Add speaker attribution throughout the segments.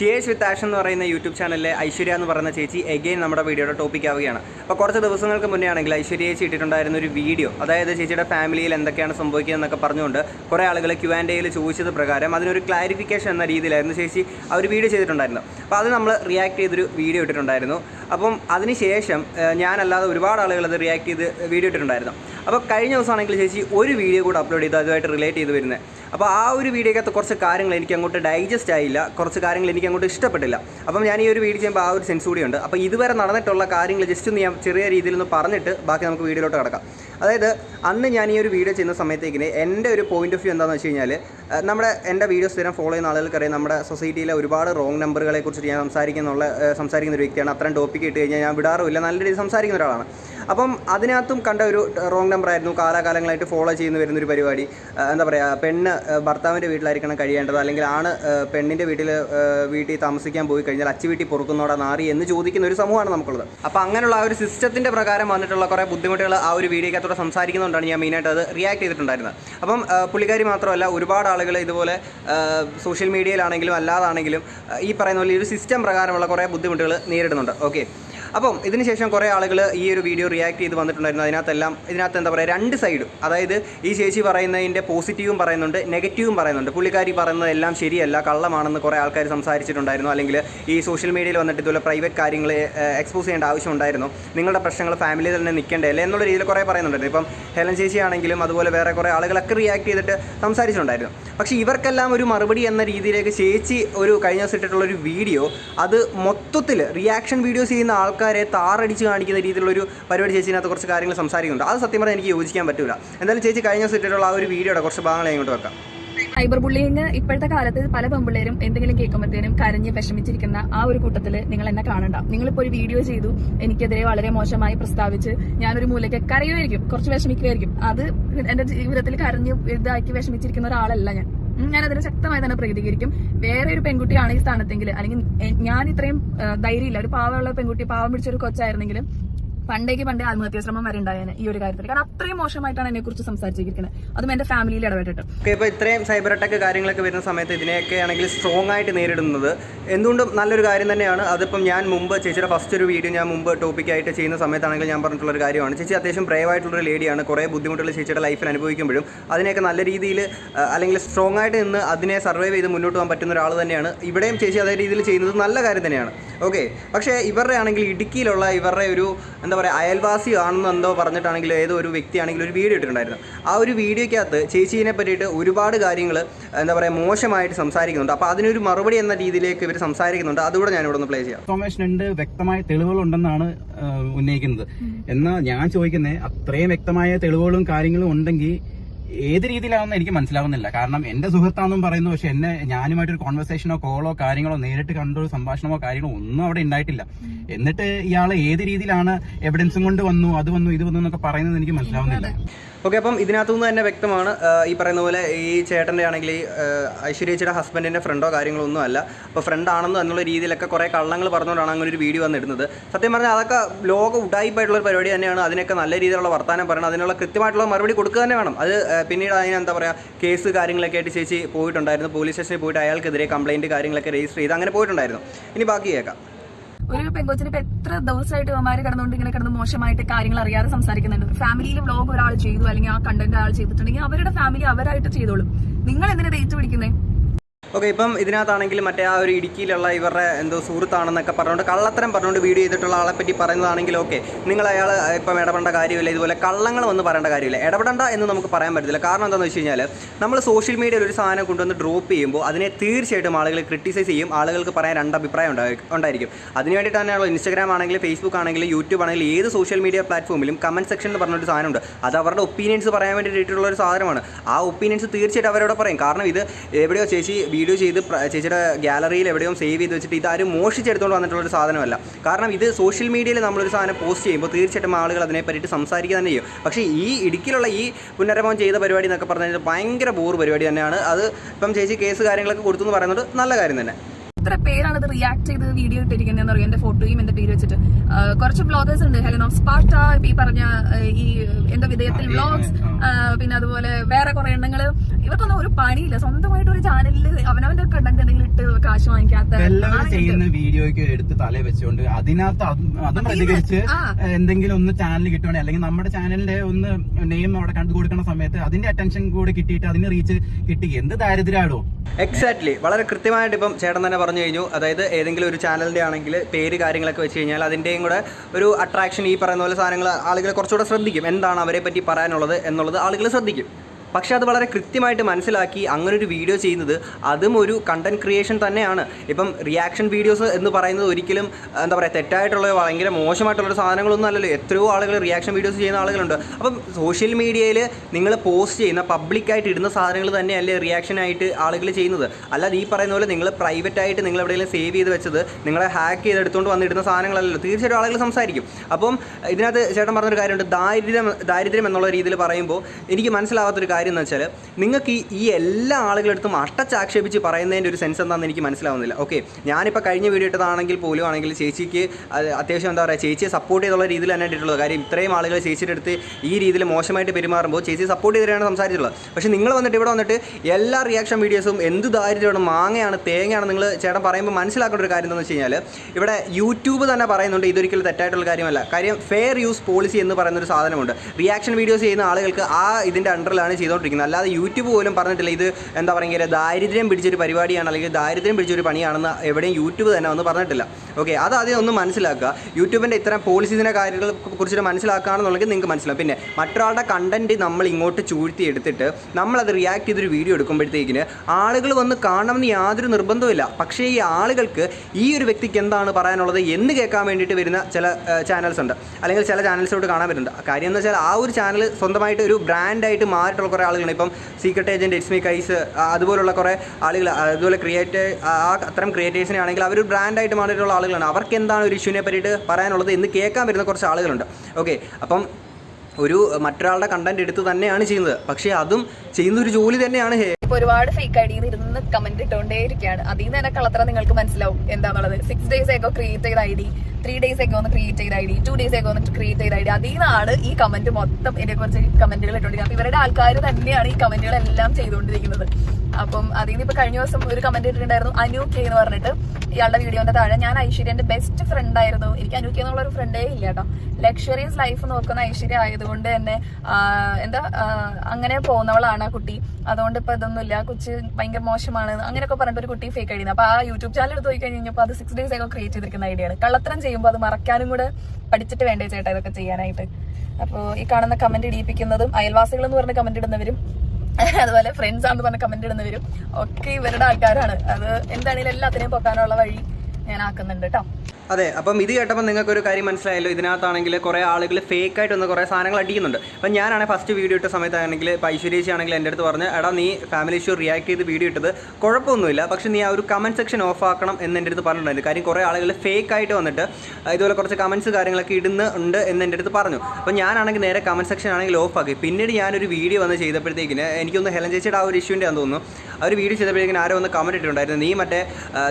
Speaker 1: Cheers വിത്ത് ആഷൻ എന്ന് പറയുന്ന YouTube ചാനലിലെ ഐശ്വര്യ എന്ന് പറയുന്ന ചേച്ചി എഗെയിൻ നമ്മുടെ വീഡിയോയുടെ ടോപ്പിക് ആവുകയാണ്. അപ്പോൾ കുറച്ച് ദിവസങ്ങൾക്ക് മുന്നേ ആണെങ്കിൽ ഐശ്വര്യ ചേച്ചി ഇട്ടിട്ടുണ്ടായിരുന്ന ഒരു വീഡിയോ അതായത് ചേച്ചിയുടെ ഫാമിലിയിൽ എന്തൊക്കെയാണ് സംഭവിക്കുക എന്നൊക്കെ പറഞ്ഞുകൊണ്ട് കുറേ ആളുകൾ ക്യു ആൻഡ് എയിൽ ചോദിച്ചത് പ്രകാരം അതിനൊരു ക്ലാരിഫിക്കേഷൻ എന്ന രീതിയിലായിരുന്നു ചേച്ചി ആ ഒരു വീഡിയോ ചെയ്തിട്ടുണ്ടായിരുന്നു അപ്പോൾ അത് നമ്മൾ റിയാക്ട് ചെയ്തൊരു വീഡിയോ ഇട്ടിട്ടുണ്ടായിരുന്നു. അപ്പം അതിനുശേഷം ഞാനല്ലാതെ ഒരുപാട് ആളുകൾ അത് റിയാക്ട് ചെയ്ത് വീഡിയോ ഇട്ടിട്ടുണ്ടായിരുന്നു. അപ്പോൾ കഴിഞ്ഞ ദിവസമാണെങ്കിൽ ചേച്ചി ഒരു വീഡിയോ കൂടെ അപ്ലോഡ് ചെയ്ത് അതുമായിട്ട് റിലേറ്റ് ചെയ്ത് വരുന്നത് അപ്പോൾ ആ ഒരു വീഡിയോക്കകത്ത് കുറച്ച് കാര്യങ്ങൾ എനിക്ക് അങ്ങോട്ട് ഡൈജസ്റ്റ് ആയില്ല. കുറച്ച് കാര്യങ്ങൾ എനിക്ക് അങ്ങോട്ട് ഇഷ്ടപ്പെട്ടില്ല. അപ്പം ഞാൻ ഈ ഒരു വീഡിയോ ചെയ്യുമ്പോൾ ആ ഒരു സെൻസ് കൂടിയുണ്ട് അപ്പോൾ ഇതുവരെ നടന്നിട്ടുള്ള കാര്യങ്ങൾ ജസ്റ്റ് ഒന്ന് ഞാൻ ചെറിയ രീതിയിൽ ഒന്ന് പറഞ്ഞിട്ട് ബാക്കി നമുക്ക് വീഡിയോയിലോട്ട് കിടക്കാം. അതായത് അന്ന് ഞാൻ ഈ ഒരു വീഡിയോ ചെയ്യുന്ന സമയത്തേക്കിന് എന്റെ ഒരു പോയിന്റ് ഓഫ് വ്യൂ എന്താണെന്ന് വെച്ച് കഴിഞ്ഞാൽ നമ്മുടെ എന്റെ വീഡിയോസ് സ്ഥിരം ഫോളോ ചെയ്യുന്ന ആളുകൾക്കറിയാം നമ്മുടെ സൊസൈറ്റിയിലെ ഒരുപാട് റോങ് നമ്പറുകളെ കുറിച്ച് ഞാൻ സംസാരിക്കുന്നുള്ള സംസാരിക്കുന്ന ഒരു വ്യക്തിയാണ്. അത്രയും ടോപ്പിക്ക് ഇട്ട് കഴിഞ്ഞാൽ ഞാൻ വിടാറുമില്ല. നല്ല രീതിയിൽ സംസാരിക്കുന്ന ഒരാളാണ്. അപ്പം അതിനകത്തും കണ്ട ഒരു റോങ് നമ്പർ ആയിരുന്നു. കാലാകാലങ്ങളായിട്ട് ഫോളോ ചെയ്യുന്ന വരുന്നൊരു പരിപാടി. എന്താ പറയുക പെണ്ണ് ഭർത്താവിന്റെ വീട്ടിലായിരിക്കണം കഴിയേണ്ടത്. അല്ലെങ്കിൽ ആണ് പെണ്ണിന്റെ വീട്ടിൽ വീട്ടിൽ താമസിക്കാൻ പോയി കഴിഞ്ഞാൽ അച്ചു വീട്ടിൽ പൊറുക്കുന്നോടാ നാറി എന്ന് ചോദിക്കുന്ന ഒരു സമൂഹമാണ് നമുക്കുള്ളത്. അപ്പോൾ അങ്ങനെയുള്ള ആ ഒരു സിസ്റ്റത്തിന്റെ പ്രകാരം വന്നിട്ടുള്ള കുറേ ബുദ്ധിമുട്ടുകൾ ആ ഒരു വീഡിയോക്കകത്തൂടെ സംസാരിക്കുന്നതുകൊണ്ടാണ് ഞാൻ മെയിനായിട്ട് അത് റിയാക്ട് ചെയ്തിട്ടുണ്ടായിരുന്നത്. അപ്പം പുള്ളിക്കാരി മാത്രമല്ല ഒരുപാട് ആളുകൾ ഇതുപോലെ സോഷ്യൽ മീഡിയയിലാണെങ്കിലും അല്ലാതാണെങ്കിലും ഈ പറയുന്ന പോലെ ഒരു സിസ്റ്റം പ്രകാരമുള്ള കുറേ ബുദ്ധിമുട്ടുകൾ നേരിടുന്നുണ്ട്. ഓക്കെ അപ്പം ഇതിനുശേഷം കുറേ ആളുകൾ ഈ ഒരു വീഡിയോ റിയാക്ട് ചെയ്ത് വന്നിട്ടുണ്ടായിരുന്നു. അതിനകത്തെല്ലാം ഇതിനകത്ത് എന്താ പറയുക രണ്ട് സൈഡും അതായത് ഈ ചേച്ചി പറയുന്നതിന്റെ പോസിറ്റീവും പറയുന്നുണ്ട് നെഗറ്റീവും പറയുന്നുണ്ട്. പുള്ളിക്കാരി പറയുന്നതെല്ലാം ശരിയല്ല കള്ളമാണെന്ന് കുറേ ആൾക്കാർ സംസാരിച്ചിട്ടുണ്ടായിരുന്നു. അല്ലെങ്കിൽ ഈ സോഷ്യൽ മീഡിയയിൽ വന്നിട്ട് ഇതുപോലെ പ്രൈവറ്റ് കാര്യങ്ങൾ എക്സ്പോസ് ചെയ്യേണ്ട ആവശ്യമുണ്ടായിരുന്നു നിങ്ങളുടെ പ്രശ്നങ്ങൾ ഫാമിലിയിൽ തന്നെ നിൽക്കേണ്ടതല്ലേ എന്നുള്ള രീതിയിൽ കുറേ പറയുന്നുണ്ടായിരുന്നു. ഇപ്പം ഹെലൻ ചേച്ചി ആണെങ്കിലും അതുപോലെ വേറെ കുറേ ആളുകളൊക്കെ റിയാക്ട് ചെയ്തിട്ട് സംസാരിച്ചിട്ടുണ്ടായിരുന്നു. പക്ഷേ ഇവർക്കെല്ലാം ഒരു മറുപടി എന്ന രീതിയിലേക്ക് ചേച്ചി ഒരു കഴിഞ്ഞ ദിവസം ഇട്ടിട്ടുള്ളൊരു വീഡിയോ അത് മൊത്തത്തിൽ റിയാക്ഷൻ വീഡിയോസ് ചെയ്യുന്ന ആൾക്കാരെ താറടിച്ച് കാണിക്കുന്ന രീതിയിലുള്ളൊരു പരിപാടി ചേച്ചിനകത്ത് കുറച്ച് കാര്യങ്ങൾ സംസാരിക്കുന്നുണ്ട്. അത് സത്യം പറഞ്ഞാൽ എനിക്ക് യോജിക്കാൻ പറ്റില്ല എന്തായാലും ചേച്ചി കഴിഞ്ഞ ദിവസം ഇട്ടിട്ടുള്ള ആ ഒരു വീഡിയോയുടെ കുറച്ച് ഭാഗങ്ങൾ ഇങ്ങോട്ട് വെക്കാം.
Speaker 2: സൈബർ ബുള്ളിങ് ഇപ്പോഴത്തെ കാലത്ത് പല പെമ്പിള്ളേരും എന്തെങ്കിലും കേൾക്കുമ്പോഴത്തേനും കരഞ്ഞ് വിഷമിച്ചിരിക്കുന്ന ആ ഒരു കൂട്ടത്തിൽ നിങ്ങൾ എന്നെ കാണണ്ട. നിങ്ങളിപ്പോ ഒരു വീഡിയോ ചെയ്തു എനിക്കെതിരെ വളരെ മോശമായി പ്രസ്താവിച്ച് ഞാനൊരു മൂലയ്ക്ക് കരയുമായിരിക്കും കുറച്ച് വിഷമിക്കുമായിരിക്കും. അത് എന്റെ ജീവിതത്തിൽ കരഞ്ഞ് ഇതാക്കി വിഷമിച്ചിരിക്കുന്ന ഒരാളല്ല ഞാൻ. ഞാൻ അതിന് ശക്തമായി തന്നെ പ്രതികരിക്കും. വേറെ ഒരു പെൺകുട്ടിയാണ് ഈ സ്ഥാനത്തെങ്കിൽ അല്ലെങ്കിൽ ഞാൻ ഇത്രയും ധൈര്യമില്ല. ഒരു പാവമുള്ള പെൺകുട്ടി പാവം പിടിച്ചൊരു കൊച്ചായിരുന്നെങ്കിലും പണ്ടേക്ക് പണ്ടേ ആത്മഹത്യാ ശ്രമം വരെ ഉണ്ടായേനെ ഈ ഒരു കാര്യത്തിൽ. കാരണം അത്രയും മോശമായിട്ടാണ് എന്നെ കുറിച്ച് സംസാരിച്ചിരിക്കുന്നത് അതും എന്റെ ഫാമിലിയിൽ ഇടപെട്ടിട്ട്.
Speaker 1: ഓക്കെ ഇപ്പോൾ ഇത്രയും സൈബർ അറ്റാക്ക് കാര്യങ്ങളൊക്കെ വരുന്ന സമയത്ത് ഇതിനെയൊക്കെ ആണെങ്കിൽ സ്ട്രോങ് ആയിട്ട് നേരിടുന്നത് എന്തുകൊണ്ടും നല്ലൊരു കാര്യം തന്നെയാണ്. അതിപ്പം ഞാൻ മുമ്പ് ചേച്ചിയുടെ ഫസ്റ്റ് ഒരു വീഡിയോ ഞാൻ മുമ്പ് ടോപ്പിക്കായിട്ട് ചെയ്യുന്ന സമയത്താണെങ്കിൽ ഞാൻ പറഞ്ഞിട്ടുള്ള ഒരു കാര്യമാണ്. ചേച്ചി അത്യാവശ്യം ബ്രേവ് ആയിട്ടുള്ള ഒരു ലേഡിയാണ് കുറേ ബുദ്ധിമുട്ടുകൾ ചേച്ചിയുടെ ലൈഫിൽ അനുഭവിക്കുമ്പോഴും അതിനെയൊക്കെ നല്ല രീതിയിൽ അല്ലെങ്കിൽ സ്ട്രോങ് ആയിട്ട് നിന്ന് അതിനെ സർവൈവ് ചെയ്ത് മുന്നോട്ട് പോകാൻ പറ്റുന്ന ഒരാൾ തന്നെയാണ്. ഇവിടെയും ചേച്ചി അതേ രീതിയിൽ ചെയ്യുന്നത് നല്ല കാര്യം തന്നെയാണ്. ഓക്കെ പക്ഷേ ഇവരുടെ ആണെങ്കിൽ ഇടുക്കിയിലുള്ള ഇവരുടെ ഒരു എന്താ പറയുക അയൽവാസി ആണെന്ന് എന്തോ പറഞ്ഞിട്ടാണെങ്കിലും ഏതോ ഒരു വ്യക്തിയാണെങ്കിലും ഒരു വീഡിയോ ഇട്ടിട്ടുണ്ടായിരുന്നു. ആ ഒരു വീഡിയോയ്ക്കകത്ത് ചേച്ചീനെ പറ്റിയിട്ട് ഒരുപാട് കാര്യങ്ങൾ എന്താ പറയുക മോശമായിട്ട് സംസാരിക്കുന്നുണ്ട്. അപ്പോൾ അതിനൊരു മറുപടി എന്ന രീതിയിലേക്ക് ഇവർ സംസാരിക്കുന്നുണ്ട്. അതുകൂടെ ഞാൻ ഇവിടെ ഒന്ന് പ്ലേ ചെയ്യാം.
Speaker 3: ഇൻഫോർമേഷൻ ഉണ്ട് വ്യക്തമായ തെളിവുകളുണ്ടെന്നാണ് ഉന്നയിക്കുന്നത്. എന്നാൽ ഞാൻ ചോദിക്കുന്നത് അത്രയും വ്യക്തമായ തെളിവുകളും കാര്യങ്ങളും ഉണ്ടെങ്കിൽ ഏത് രീതിയിലാണെന്ന് എനിക്ക് മനസ്സിലാവുന്നില്ല. കാരണം എന്റെ സുഹൃത്താണെന്നും പറയുന്നു പക്ഷെ എന്നെ ഞാനുമായിട്ടൊരു കോൺവെർസേഷനോ കോളോ കാര്യങ്ങളോ നേരിട്ട് കണ്ട ഒരു സംഭാഷണമോ കാര്യങ്ങളോ ഒന്നും അവിടെ ഉണ്ടായിട്ടില്ല. എന്നിട്ട് ഇയാളെ ഏത് രീതിയിലാണ് എവിഡൻസും കൊണ്ട് വന്നു അത് വന്നു ഇത് വന്നു എന്നൊക്കെ പറയുന്നത് എനിക്ക് മനസ്സിലാവുന്നില്ല.
Speaker 1: ഓക്കെ അപ്പം ഇതിനകത്തുനിന്ന് തന്നെ വ്യക്തമാണ് ഈ പറയുന്ന പോലെ ഈ ചേട്ടന്റെ ആണെങ്കിൽ ഈ, ഐശ്വര്യ ഐശ്വര്യച്ചിയുടെ ഹസ്ബൻഡിന്റെ ഫ്രണ്ടോ കാര്യങ്ങളോ ഒന്നും അല്ല അപ്പോൾ ഫ്രണ്ടാണെന്നോ എന്നുള്ള രീതിയിലൊക്കെ കുറേ കള്ളങ്ങൾ പറഞ്ഞുകൊണ്ടാണ് അങ്ങനെ ഒരു വീഡിയോ വന്നിടുന്നത് സത്യം പറഞ്ഞാൽ അതൊക്കെ ലോക ഉടായിപ്പായിട്ടുള്ള ഒരു പരിപാടി തന്നെയാണ്. അതിനൊക്കെ നല്ല രീതിയിലുള്ള വർത്തമാനം പറയണം. അതിനുള്ള കൃത്യമായിട്ടുള്ള മറുപടി കൊടുക്കുക തന്നെ വേണം. അത് പിന്നീട് അതിന് എന്താ പറയുക കേസ് കാര്യങ്ങളൊക്കെ ആയിട്ട് ചേച്ചി പോയിട്ടുണ്ടായിരുന്നു. പോലീസ് സ്റ്റേഷനിൽ പോയിട്ട് അയാൾക്കെതിരെ കംപ്ലയിന്റ് കാര്യങ്ങളൊക്കെ രജിസ്റ്റർ ചെയ്ത് അങ്ങനെ പോയിട്ടുണ്ടായിരുന്നു. ഇനി ബാക്കി കേൾക്കാം.
Speaker 2: ഒരു പെങ്കോച്ചിന് ഇപ്പൊ എത്ര ദിവസമായിട്ട് ഇവന്മാര് കിടന്നുകൊണ്ട് ഇങ്ങനെ കിടന്ന് മോശമായിട്ട് കാര്യങ്ങൾ അറിയാതെ സംസാരിക്കുന്നുണ്ട്. ഫാമിലിയിൽ വ്ലോഗ് ഒരാൾ ചെയ്തു അല്ലെങ്കിൽ ആ കണ്ടന്റ് ആൾ ചെയ്തിട്ടുണ്ടെങ്കിൽ അവരുടെ ഫാമിലി അവരായിട്ട് ചെയ്തോളും. നിങ്ങൾ എന്തിനാ ഡേറ്റ് പിടിക്കുന്നത്
Speaker 1: ഓക്കെ ഇപ്പം ഇതിനകത്താണെങ്കിൽ മറ്റേ ആ ഒരു ഇടുക്കിയിലുള്ള ഇവരുടെ എന്തോ സുഹൃത്താണെന്നൊക്കെ പറഞ്ഞുകൊണ്ട് കള്ളത്തരം പറഞ്ഞുകൊണ്ട് വീഡിയോ ചെയ്തിട്ടുള്ള ആളെ പറ്റി പറയുന്നതാണെങ്കിൽ ഓക്കെ. നിങ്ങൾ അയാൾ ഇപ്പം ഇടപെടേണ്ട കാര്യമില്ല ഇതുപോലെ കള്ളങ്ങൾ വന്ന് പറയേണ്ട കാര്യമില്ല. ഇടപെടേണ്ട എന്ന് നമുക്ക് പറയാൻ പറ്റില്ല കാരണം എന്താണെന്ന് വെച്ച് കഴിഞ്ഞാൽ നമ്മൾ സോഷ്യൽ മീഡിയയിൽ ഒരു സാധനം കൊണ്ടുവന്ന് ഡ്രോപ്പ് ചെയ്യുമ്പോൾ അതിനെ തീർച്ചയായിട്ടും ആളുകൾ ക്രിട്ടിസൈസ് ചെയ്യും. ആളുകൾക്ക് പറയാൻ രണ്ട് അഭിപ്രായം ഉണ്ടായിരിക്കും. അതിന് വേണ്ടി ഇൻസ്റ്റാഗ്രാം ആണെങ്കിലും ഫേസ്ബുക്ക് ആണെങ്കിലും യൂട്യൂബ് ആണെങ്കിലും ഏത് സോഷ്യൽ മീഡിയ പ്ലാറ്റ്ഫോമിലും കമന്റ് സെക്ഷൻ എന്ന് പറഞ്ഞൊരു സാധനമുണ്ട് അത് അവരുടെ ഒപ്പീനിയൻസ് പറയാൻ വേണ്ടിയിട്ടുള്ള ഒരു സാധനമാണ്. ആ ഒപ്പീനിയൻസ് തീർച്ചയായിട്ടും അവരോട് പറയും. കാരണം ഇത് എവിടെയോ ചേച്ചി വീഡിയോ ചെയ്ത് ചേച്ചിയുടെ ഗാലറിയിൽ എവിടെയോ സേവ് ചെയ്ത് വെച്ചിട്ട് ഇതാരും മോഷിച്ചെടുത്തുകൊണ്ട് വന്നിട്ടുള്ള ഒരു സാധനമല്ല. കാരണം ഇത് സോഷ്യൽ മീഡിയയിൽ നമ്മളൊരു സാധനം പോസ്റ്റ് ചെയ്യുമ്പോൾ തീർച്ചയായിട്ടും ആളുകൾ അതിനെ പറ്റിയിട്ട് സംസാരിക്കുക തന്നെ ചെയ്യും. പക്ഷേ ഈ ഇടുക്കിയിലുള്ള ഈ പുനരമം ചെയ്ത പരിപാടി എന്നൊക്കെ പറഞ്ഞാൽ ഭയങ്കര ബോർ പരിപാടി തന്നെയാണ്. അത് ഇപ്പം ചേച്ചി കേസ് കാര്യങ്ങളൊക്കെ കൊടുത്തു എന്ന് പറയുന്നത് നല്ല കാര്യം തന്നെ.
Speaker 2: എത്ര പേരാണ് ഇത് റിയാക്ട് ചെയ്ത് വീഡിയോ ഇട്ടിരിക്കുന്നതെന്ന് അറിയാം? എന്റെ ഫോട്ടോയും എന്റെ പേര് വെച്ചിട്ട്. കുറച്ച് ബ്ലോഗേഴ്സ് ഉണ്ട്. ഹെലൻ ഓഫ് സ്പാർട്ട ഈ പറഞ്ഞ ഈ എന്താ വിധേയത്തിൽ
Speaker 3: ബ്ലോഗ്സ്
Speaker 2: പിന്നെ അതുപോലെ വേറെ കുറെ എണ്ണങ്ങൾ. ഇവർക്കൊന്നും ഒരു പണിയില്ല. സ്വന്തമായിട്ട് ഒരു ചാനലിൽ അവനവന്റെ കണ്ടന്റ് എന്തെങ്കിലും ഇട്ട് കാശ് വാങ്ങിക്കാത്ത
Speaker 3: എല്ലാവരും ചെയ്യുന്ന വീഡിയോയ്ക്ക് എടുത്ത് തല വെച്ചുകൊണ്ട് അതിനകത്ത് അത് അതും പ്രതികരിച്ച് എന്തെങ്കിലും ഒന്ന് ചാനൽ കിട്ടുവാണെങ്കിൽ അല്ലെങ്കിൽ നമ്മുടെ ചാനലിന്റെ ഒന്ന് നെയിം അവിടെ കണ്ടു കൊടുക്കുന്ന സമയത്ത് അതിന്റെ അറ്റൻഷൻ കൂടി കിട്ടിയിട്ട് അതിന് റീച്ച് കിട്ടി. എന്ത് ദാരിദ്ര്യാടോ?
Speaker 1: എക്സാക്ട്ലി വളരെ കൃത്യമായിട്ട് ഇപ്പം ചേട്ടൻ തന്നെ പറഞ്ഞു കഴിഞ്ഞു. അതായത് ഏതെങ്കിലും ഒരു ചാനലിന്റെ ആണെങ്കിൽ പേര് കാര്യങ്ങളൊക്കെ വെച്ച് കഴിഞ്ഞാൽ അതിന്റെയും കൂടെ ഒരു അട്രാക്ഷൻ ഈ പറയുന്ന പോലെ സാധനങ്ങൾ ആളുകൾ കുറച്ചുകൂടെ ശ്രദ്ധിക്കും. എന്താണ് അവരെ പറ്റി പറയാനുള്ളത് എന്നുള്ളത് ആളുകൾ ശ്രദ്ധിക്കും. പക്ഷേ അത് വളരെ കൃത്യമായിട്ട് മനസ്സിലാക്കി അങ്ങനെ ഒരു വീഡിയോ ചെയ്യുന്നത് അതും ഒരു കണ്ടന്റ് ക്രിയേഷൻ തന്നെയാണ്. ഇപ്പം റിയാക്ഷൻ വീഡിയോസ് എന്ന് പറയുന്നത് ഒരിക്കലും എന്താ പറയുക തെറ്റായിട്ടുള്ള ഭയങ്കര മോശമായിട്ടുള്ള സാധനങ്ങളൊന്നും അല്ലല്ലോ. എത്രയോ ആളുകൾ റിയാക്ഷൻ വീഡിയോസ് ചെയ്യുന്ന ആളുകളുണ്ട്. അപ്പം സോഷ്യൽ മീഡിയയിൽ നിങ്ങൾ പോസ്റ്റ് ചെയ്യുന്ന പബ്ലിക്കായിട്ട് ഇടുന്ന സാധനങ്ങൾ തന്നെയല്ലേ റിയാക്ഷനായിട്ട് ആളുകൾ ചെയ്യുന്നത്. അല്ലാതെ ഈ പറയുന്ന പോലെ നിങ്ങൾ പ്രൈവറ്റായിട്ട് നിങ്ങൾ എവിടെയെങ്കിലും സേവ് ചെയ്ത് വെച്ചത് നിങ്ങളെ ഹാക്ക് ചെയ്ത് എടുത്തുകൊണ്ട് വന്നിടുന്ന സാധനങ്ങളല്ലല്ലോ. തീർച്ചയായിട്ടും ആളുകൾ സംസാരിക്കും. അപ്പം ഇതിനകത്ത് ചേട്ടൻ പറഞ്ഞൊരു കാര്യമുണ്ട്. ദാരിദ്ര്യം ദാരിദ്ര്യം എന്നുള്ള രീതിയിൽ പറയുമ്പോൾ എനിക്ക് മനസ്സിലാവാത്തൊരു കാര്യം എന്ന് വെച്ചാൽ നിങ്ങൾക്ക് ഈ എല്ലാ ആളുകളെടുത്തും അഷ്ടച്ചാക്ഷേപിച്ച് പറയുന്നതിന്റെ ഒരു സെൻസ് എന്താണെന്ന് എനിക്ക് മനസ്സിലാവുന്നില്ല. ഓക്കെ ഞാനിപ്പോൾ കഴിഞ്ഞ വീഡിയോ ഇട്ടതാണെങ്കിൽ പോലും ആണെങ്കിൽ ചേച്ചിക്ക് അത് അത്യാവശ്യം എന്താ പറയുക ചേച്ചിയെ സപ്പോർട്ട് ചെയ്തുള്ള രീതിയിൽ തന്നെ ഇട്ടിട്ടുള്ളത്. കാര്യം ഇത്രയും ആളുകൾ ചേച്ചിയുടെ അടുത്ത് ഈ രീതിയിൽ മോശമായിട്ട് പെരുമാറുമ്പോൾ ചേച്ചി സപ്പോർട്ട് ചെയ്തിട്ടാണ് സംസാരിച്ചിട്ടുള്ളത്. പക്ഷേ നിങ്ങൾ വന്നിട്ട് ഇവിടെ വന്നിട്ട് എല്ലാ റിയാക്ഷൻ വീഡിയോസും എന്ത് ദാരിദ്ര്യമാണ് മാങ്ങയാണ് തേങ്ങയാണ് നിങ്ങൾ ചേട്ടൻ പറയുമ്പോൾ മനസ്സിലാക്കേണ്ട ഒരു കാര്യം എന്താണെന്ന് വെച്ച് കഴിഞ്ഞാൽ ഇവിടെ യൂട്യൂബ് തന്നെ പറയുന്നുണ്ട് ഇതൊരിക്കലും തെറ്റായിട്ടുള്ള കാര്യമല്ല. കാര്യം ഫെയർ യൂസ് പോളിസി എന്ന് പറയുന്ന ഒരു സാധനമുണ്ട്. റിയാക്ഷൻ വീഡിയോസ് ചെയ്യുന്ന ആളുകൾക്ക് ആ ഇതിന്റെ അണ്ടറിലാണ് ചെയ്തുകൊണ്ടിരിക്കുന്നത്. അല്ലാതെ യൂട്യൂബ് പോലും പറഞ്ഞിട്ടില്ല ഇത് എന്താ പറയുക ദാരിദ്ര്യം പിടിച്ചൊരു പരിപാടിയാണ് അല്ലെങ്കിൽ ദാരിദ്ര്യം പിടിച്ചൊരു പണിയാണെന്ന് എവിടെയും യൂട്യൂബ് തന്നെ ഒന്നും പറഞ്ഞിട്ടില്ല. ഓക്കെ അത് ആദ്യം ഒന്ന് മനസ്സിലാക്കുക. യൂട്യൂബിന്റെ ഇത്തരം പോളിസീസിനെ കാര്യങ്ങളെ കുറിച്ചിട്ട് മനസ്സിലാക്കുകയാണെന്നുണ്ടെങ്കിൽ നിങ്ങൾക്ക് മനസ്സിലാവും. പിന്നെ മറ്റൊരാളുടെ കണ്ടന്റ് നമ്മൾ ഇങ്ങോട്ട് ചൂഴ്ത്തി എടുത്തിട്ട് നമ്മളത് റിയാക്ട് ചെയ്തൊരു വീഡിയോ എടുക്കുമ്പോഴത്തേക്കിന് ആളുകൾ വന്ന് കാണണമെന്ന് യാതൊരു നിർബന്ധമില്ല പക്ഷേ ഈ ആളുകൾക്ക് ഈ ഒരു വ്യക്തിക്ക് എന്താണ് പറയാനുള്ളത് എന്ന് കേൾക്കാൻ വേണ്ടിയിട്ട് വരുന്ന ചില ചാനൽസ് ഉണ്ട്. അല്ലെങ്കിൽ ചില ചാനൽസിലോട്ട് കാണാൻ വരുന്നുണ്ട് കാര്യം എന്ന് വെച്ചാൽ ആ ഒരു ചാനൽ സ്വന്തമായിട്ട് ഒരു ബ്രാൻഡായിട്ട് മാറിയിട്ടുള്ള കുറേ ആളുകൾ ഇപ്പം സീക്രട്ട് ഏജന്റ് ഇറ്റ്സ് മീ കൈസ് അതുപോലുള്ള കുറേ ആളുകൾ അതുപോലെ ക്രിയേറ്റ് ആ അത്തരം ക്രിയേറ്റേഴ്സിനെ ആണെങ്കിൽ അവർ ബ്രാൻഡായിട്ട് മാറിയിട്ടുള്ള ആളുകളാണ്. അവർക്ക് എന്താണ് ഒരു ഇഷ്യൂവിനെ പറ്റിയിട്ട് പറയാനുള്ളത് എന്ന് കേൾക്കാൻ വരുന്ന കുറച്ച് ആളുകളുണ്ട്. ഓക്കെ അപ്പം ഒരു മറ്റൊരാളുടെ കണ്ടന്റ് എടുത്ത് തന്നെയാണ് ചെയ്യുന്നത്. പക്ഷേ അതും ചെയ്യുന്ന ഒരു ജോലി തന്നെയാണ്
Speaker 2: ഒരുപാട് ഫേക്ക് ഐ ഡിയിൽ ഇരുന്ന് കമന്റ് ഇട്ടുകൊണ്ടേയിരിക്കുകയാണ് അതിൽ നിന്ന് തന്നെ കളത്ര നിങ്ങൾക്ക് മനസ്സിലാവും എന്താണുള്ളത് സിക്സ് ഡേയ്സ് ആയിക്കോ ക്രിയേറ്റ് ചെയ്ത ഐ ഡി ത്രീ ഡേയ്സ് ആയിക്കോ ഒന്ന് ക്രിയേറ്റ് ചെയ്ത ഐ ഡി ടു ഡേയ്സ് ആയിക്കോ ഒന്ന് ക്രിയേറ്റ് ചെയ്ത ഐ ഡി അതിൽ നിന്നാണ് ഈ കമന്റ് മൊത്തം എന്നെ കുറിച്ച് കമന്റുകൾ ഇട്ടുകൊണ്ടിരിക്കുന്നത് അപ്പൊ ഇവരുടെ ആൾക്കാർ തന്നെയാണ് ഈ കമന്റുകളെല്ലാം ചെയ്തുകൊണ്ടിരിക്കുന്നത് അപ്പം അതിൽ നിന്ന് ഇപ്പൊ കഴിഞ്ഞ ദിവസം ഒരു കമന്റ് ഇട്ടിട്ടുണ്ടായിരുന്നു അനു കെ എന്ന് പറഞ്ഞിട്ട്. ഇയാളുടെ വീഡിയോന്റെ താഴെ ഞാൻ ഐശ്വര്യന്റെ ബെസ്റ്റ് ഫ്രണ്ട് ആയിരുന്നു. എനിക്ക് അനു കെ എന്നുള്ള ഒരു ഫ്രണ്ടേ ഇല്ല കേട്ടോ. ലക്ഷറീസ് ലൈഫ് നോക്കുന്ന ഐശ്വര്യ ആയതുകൊണ്ട് തന്നെ എന്താ അങ്ങനെ പോകുന്നവളാണ് ആ കുട്ടി. അതുകൊണ്ട് ഇപ്പൊ ഇതൊന്നുമില്ല. കൊച്ച് ഭയങ്കര മോശമാണ്. അങ്ങനെയൊക്കെ പറഞ്ഞിട്ട് ഒരു കുട്ടി ഫേക്ക് ഐഡിയ അപ്പൊ ആ യൂട്യൂബ് ചാനൽ എടുത്ത് പോയി കഴിഞ്ഞപ്പോൾ അത് സിക്സ് ഡേയ്സ് ഒക്കെ ക്രിയേറ്റ് ചെയ്തിരിക്കുന്ന ഐഡിയ ആണ്. കള്ളത്തരം ചെയ്യുമ്പോൾ അത് മറക്കാനും കൂടെ പഠിച്ചിട്ട് വേണ്ടേ ചേട്ടാ ഇതൊക്കെ ചെയ്യാനായിട്ട്. അപ്പോൾ ഈ കാണുന്ന കമന്റ് ഇടിയിപ്പിക്കുന്നതും അയൽവാസികൾ എന്ന് പറഞ്ഞ കമന്റ് ഇടുന്നവരും അതുപോലെ ഫ്രണ്ട്സ് ആണെന്ന് പറഞ്ഞ കമന്റ് ഇടുന്നവരും ഒക്കെ ഇവരുടെ ആൾക്കാരാണ്. അത് എന്താണെങ്കിലും എല്ലാത്തിനെയും പൊക്കാനുള്ള വഴി ഞാൻ ആക്കുന്നുണ്ട് കേട്ടോ
Speaker 1: അതെ അപ്പം ഇത് കേട്ടപ്പോൾ നിങ്ങൾക്ക് ഒരു കാര്യം മനസ്സിലായല്ലോ ഇതിനകത്താണെങ്കിൽ കുറേ ആളുകൾ ഫേക്ക് ആയിട്ട് ഒന്ന് കുറേ സാധനങ്ങൾ അടിക്കുന്നുണ്ട്. അപ്പം ഞാനാണെങ്കിൽ ഫസ്റ്റ് വീഡിയോ ഇട്ട സമയത്താണെങ്കിൽ ഇപ്പോൾ ഐശ്വര്യേച്ചി ആണെങ്കിൽ എന്റെ അടുത്ത് പറഞ്ഞ് എടാ നീ ഫാമിലി ഇഷ്യൂ റിയാക്ട് ചെയ്ത് വീഡിയോ ഇട്ടത് കുഴപ്പമൊന്നുമില്ല. പക്ഷേ നീ ആ ഒരു കമന്റ് സെക്ഷൻ ഓഫ് ആക്കണം എന്ന് എന്റെ അടുത്ത് പറഞ്ഞിട്ടുണ്ടായിരുന്നു. കാര്യം കുറേ ആളുകൾ ഫേക്ക് ആയിട്ട് വന്നിട്ട് ഇതുപോലെ കുറച്ച് കമൻസ് കാര്യങ്ങളൊക്കെ ഇടുന്ന ഉണ്ട് എന്ന് എന്റെ അടുത്ത് പറഞ്ഞു. അപ്പോൾ ഞാനാണെങ്കിൽ നേരെ കമന്റ് സെക്ഷൻ ആണെങ്കിൽ ഓഫ് ആക്കി. പിന്നീട് ഞാനൊരു വീഡിയോ വന്ന് ചെയ്തപ്പോഴത്തേക്കിന് എനിക്കൊന്ന് ഹെലൻ ചേച്ചിയുടെ ആ ഒരു ഇഷ്യൂന്റെ ആണെന്ന് തോന്നുന്നു. ആ ഒരു വീഡിയോ ചെയ്തപ്പോഴത്തേക്കിന് ആരോ ഒന്ന് കമന്റ് ഇട്ടിട്ടുണ്ടായിരുന്നു. നീ മറ്റേ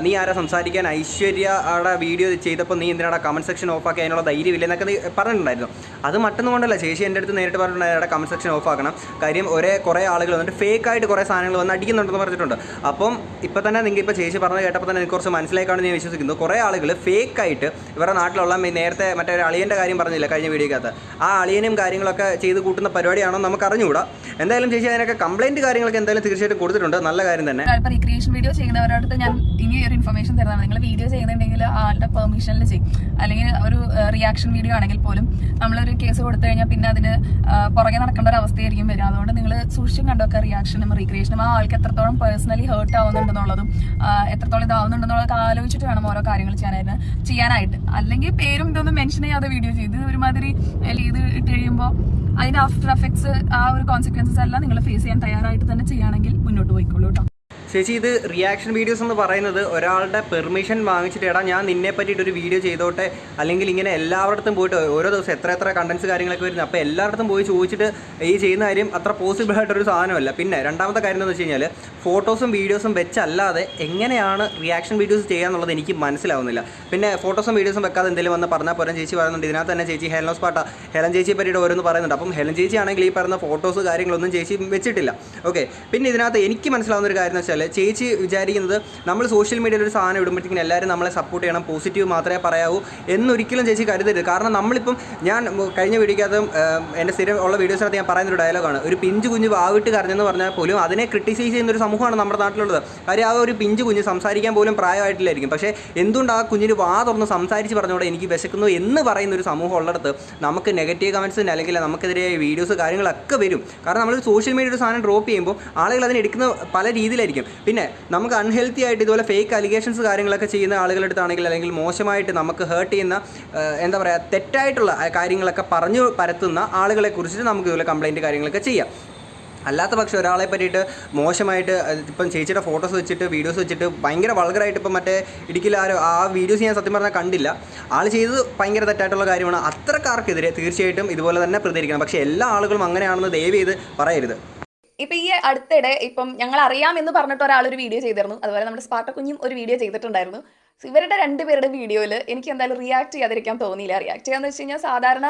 Speaker 1: നീ ആരാ സംസാരിക്കാൻ ഐശ്വര്യയുടെ വീഡിയോ ചെയ്തപ്പോൾ നീ എന്തിനാണ് കമന്റ് സെക്ഷൻ ഓഫ് ആക്കി അതിനുള്ള ധൈര്യമില്ല എന്നൊക്കെ നീ പറഞ്ഞിട്ടുണ്ടായിരുന്നു. അത് മറ്റൊന്നും കൊണ്ടല്ല ചേച്ചി എന്റെ അടുത്ത് നേരിട്ട് പറഞ്ഞിട്ടുണ്ടായിരുന്നു കമന്റ് സെക്ഷൻ ഓഫ് ആക്കണം. കാര്യം ഒരേ കുറേ ആളുകൾ വന്നിട്ട് ഫേക്ക് ആയിട്ട് കുറേ സാധനങ്ങൾ വന്ന് അടിക്കുന്നുണ്ടെന്ന് പറഞ്ഞിട്ടുണ്ട്. അപ്പം ഇപ്പം തന്നെ നിങ്ങൾക്ക് ഇപ്പോൾ ചേച്ചി പറഞ്ഞത് കേട്ടപ്പോൾ തന്നെ എനിക്ക് കുറച്ച് മനസ്സിലാക്കാണെന്ന് ഞാൻ വിശ്വസിക്കുന്നു. കുറേ ആളുകൾ ഫേക്ക് ആയിട്ട് ഇവരുടെ നാട്ടിലുള്ള നേരത്തെ മറ്റേ അളിയന്റെ കാര്യം പറഞ്ഞില്ല കഴിഞ്ഞ വീഡിയോക്കകത്ത്. ആ അളിയനും കാര്യങ്ങളൊക്കെ ചെയ്ത് കൂട്ടുന്ന പരിപാടിയാണോ നമുക്ക് അറിഞ്ഞുകൂടാ. എന്തായാലും ചേച്ചി അതിനൊക്കെ കംപ്ലൈന്റ് കാര്യങ്ങളൊക്കെ എന്തായാലും തീർച്ചയായിട്ടും കൊടുത്തിട്ടുണ്ട്. നല്ല കാര്യം തന്നെ.
Speaker 2: റീക്രിയേഷൻ വീഡിയോ ചെയ്യുന്നവരുടെ അടുത്ത് ഞാൻ ഇനി ഒരു ഇൻഫർമേഷൻ തരുന്നതാണ്. നിങ്ങൾ വീഡിയോ ചെയ്യുന്നുണ്ടെങ്കിൽ ആളുടെ പെർമിഷനിൽ ചെയ്യും. അല്ലെങ്കിൽ ഒരു റിയാക്ഷൻ വീഡിയോ ആണെങ്കിൽ പോലും നമ്മളൊരു കേസ് കൊടുത്തു കഴിഞ്ഞാൽ പിന്നെ അതിന് പുറകെ നടക്കേണ്ട ഒരു അവസ്ഥയായിരിക്കും വരിക. അതുകൊണ്ട് നിങ്ങൾ സൂക്ഷിച്ചും കണ്ടൊക്കെ റിയാക്ഷനും റീക്രിയേഷനും ആ ആൾക്ക് എത്രത്തോളം പേഴ്സണലി ഹേർട്ട് ആവുന്നുണ്ടെന്നുള്ളതും എത്രത്തോളം ഇതാവുന്നുണ്ടെന്നുള്ളതൊക്കെ ആലോചിച്ചിട്ട് വേണം ഓരോ കാര്യങ്ങൾ ചെയ്യാനായിട്ട്. ചെയ്യാനായിട്ട്. അല്ലെങ്കിൽ പേരും ഇതൊന്നും മെൻഷൻ ചെയ്യാതെ വീഡിയോ ചെയ്ത് ഒരുമാതിരി ഇത് ഇട്ട് കഴിയുമ്പോൾ അതിന്റെ ആഫ്റ്റർ എഫക്ട്സ് ആ ഒരു കോൺസിക്വൻസസ് എല്ലാം നിങ്ങൾ ഫേസ് ചെയ്യാൻ തയ്യാറായിട്ട് തന്നെ ചെയ്യുകയാണെങ്കിൽ മുന്നോട്ട് പോയിക്കോളൂ കേട്ടോ.
Speaker 1: ചേച്ചി ഇത് റിയാക്ഷൻ വീഡിയോസ് എന്ന് പറയുന്നത് ഒരാളുടെ പെർമിഷൻ വാങ്ങിച്ചിട്ട് എടാ ഞാൻ നിന്നെ പറ്റിയിട്ട് ഒരു വീഡിയോ ചെയ്തോട്ടെ. അല്ലെങ്കിൽ ഇങ്ങനെ എല്ലാവരുടെ പോയിട്ട് ഓരോ ദിവസം എത്ര എത്ര കണ്ടൻസ് കാര്യങ്ങളൊക്കെ വരുന്നത്. അപ്പോൾ എല്ലായിടത്തും പോയി ചോദിച്ചിട്ട് ഈ ചെയ്യുന്ന കാര്യം അത്ര പോസിബിൾ ആയിട്ടൊരു സാധനമല്ല. പിന്നെ രണ്ടാമത്തെ കാര്യം എന്ന് വെച്ച് കഴിഞ്ഞാൽ ഫോട്ടോസും വീഡിയോസും വെച്ചല്ലാതെ എങ്ങനെയാണ് റിയാക്ഷൻ വീഡിയോസ് ചെയ്യാന്നുള്ളത് എനിക്ക് മനസ്സിലാവുന്നില്ല. പിന്നെ ഫോട്ടോസും വീഡിയോസും വെക്കാതെ എന്തെങ്കിലും വന്ന് പറഞ്ഞാൽ പോലും ചേച്ചി പറയുന്നുണ്ട്. ഇതിനകത്ത് തന്നെ ചേച്ചി ഹെലനോസ് പാട്ട. ഹെലൻ ചേച്ചിയെ പറ്റിയിട്ട് ഓരോന്ന് പറയുന്നുണ്ട്. അപ്പം ഹെലൻ ചേച്ചി ആണെങ്കിൽ ഈ പറയുന്ന ഫോട്ടോസ് കാര്യങ്ങളൊന്നും ചേച്ചി വെച്ചിട്ടില്ല. ഓക്കെ പിന്നെ ഇതിനകത്ത് എനിക്ക് മനസ്സിലാവുന്ന ഒരു കാര്യം എന്ന് വെച്ചാൽ ചേച്ചി വിചാരിക്കുന്നത് നമ്മൾ സോഷ്യൽ മീഡിയയിൽ ഒരു സാധനം ഇടുമ്പോഴത്തേക്കും എല്ലാവരും നമ്മളെ സപ്പോർട്ട് ചെയ്യണം പോസിറ്റീവ് മാത്രമേ പറയാവൂ എന്നൊരിക്കലും ചേച്ചി കരുതരുത്. കാരണം നമ്മളിപ്പം ഞാൻ കഴിഞ്ഞ വീഡിയോക്കകത്തും എന്റെ സ്ഥിരം ഉള്ള വീഡിയോസിനകത്ത് ഞാൻ പറയുന്ന ഒരു ഡയലോഗാണ് ഒരു പിഞ്ച് കുഞ്ഞ് വാവിട്ട് കരഞ്ഞെന്ന് പറഞ്ഞാൽ പോലും അതിനെ ക്രിട്ടിസൈസ് ചെയ്യുന്ന ഒരു സമൂഹമാണ് നമ്മുടെ നാട്ടിലുള്ളത്. കാര്യം ആ ഒരു പിഞ്ച് കുഞ്ഞ് സംസാരിക്കാൻ പോലും പ്രായമായിട്ടില്ലായിരിക്കും. പക്ഷേ എന്തുകൊണ്ട് ആ കുഞ്ഞിന് വാ തുറന്ന് സംസാരിച്ച് പറഞ്ഞുകൂടെ എനിക്ക് വിശക്കുന്നു എന്ന് പറയുന്ന ഒരു സമൂഹം ഉള്ളിടത്ത് നമുക്ക് നെഗറ്റീവ് കമൻസ് അല്ലെങ്കിൽ നമുക്കെതിരെ വീഡിയോസ് കാര്യങ്ങളൊക്കെ വരും. കാരണം നമ്മൾ സോഷ്യൽ മീഡിയ ഒരു സാധനം ഡ്രോപ്പ് ചെയ്യുമ്പോൾ ആളുകൾ അതിനെടുക്കുന്ന പല രീതിയിലായിരിക്കും. പിന്നെ നമുക്ക് അൺഹെൽത്തി ആയിട്ട് ഇതുപോലെ ഫേക്ക് അലിഗേഷൻസ് കാര്യങ്ങളൊക്കെ ചെയ്യുന്ന ആളുകളുടെ അടുത്താണെങ്കിൽ അല്ലെങ്കിൽ മോശമായിട്ട് നമുക്ക് ഹേർട്ട് ചെയ്യുന്ന എന്താ പറയുക തെറ്റായിട്ടുള്ള കാര്യങ്ങളൊക്കെ പറഞ്ഞു പരത്തുന്ന ആളുകളെ കുറിച്ചിട്ട് നമുക്ക് ഇതുപോലെ കംപ്ലൈന്റ് കാര്യങ്ങളൊക്കെ ചെയ്യാം. അല്ലാത്ത പക്ഷം ഒരാളെ പറ്റിയിട്ട് മോശമായിട്ട് ഇപ്പം ചേച്ചിയുടെ ഫോട്ടോസ് വെച്ചിട്ട് വീഡിയോസ് വെച്ചിട്ട് ഭയങ്കര വൾഗറായിട്ട് ഇപ്പം മറ്റേ ഇടുക്കിയിൽ ആരോ ആ വീഡിയോസ് ഞാൻ സത്യം പറഞ്ഞാൽ കണ്ടില്ല. ആൾ ചെയ്തത് ഭയങ്കര തെറ്റായിട്ടുള്ള കാര്യമാണ്. അത്രക്കാർക്കെതിരെ തീർച്ചയായിട്ടും ഇതുപോലെ തന്നെ പ്രതികരിക്കണം. പക്ഷേ എല്ലാ ആളുകളും അങ്ങനെയാണെന്ന് ദയവ് ചെയ്ത് പറയരുത്.
Speaker 2: ഇപ്പൊ ഈ അടുത്തിടെ ഇപ്പം ഞങ്ങൾ അറിയാം എന്ന് പറഞ്ഞിട്ട് ഒരാൾ ഒരു വീഡിയോ ചെയ്തിരുന്നു. അതുപോലെ നമ്മുടെ സ്പാർട്ട കുഞ്ഞും ഒരു വീഡിയോ ചെയ്തിട്ടുണ്ടായിരുന്നു. ഇവരുടെ രണ്ടുപേരുടെ വീഡിയോയിൽ എനിക്ക് എന്തായാലും റിയാക്ട് ചെയ്യാതിരിക്കാൻ തോന്നിയില്ല. റിയാക്ട് ചെയ്യാന്ന് വെച്ച് കഴിഞ്ഞാൽ സാധാരണ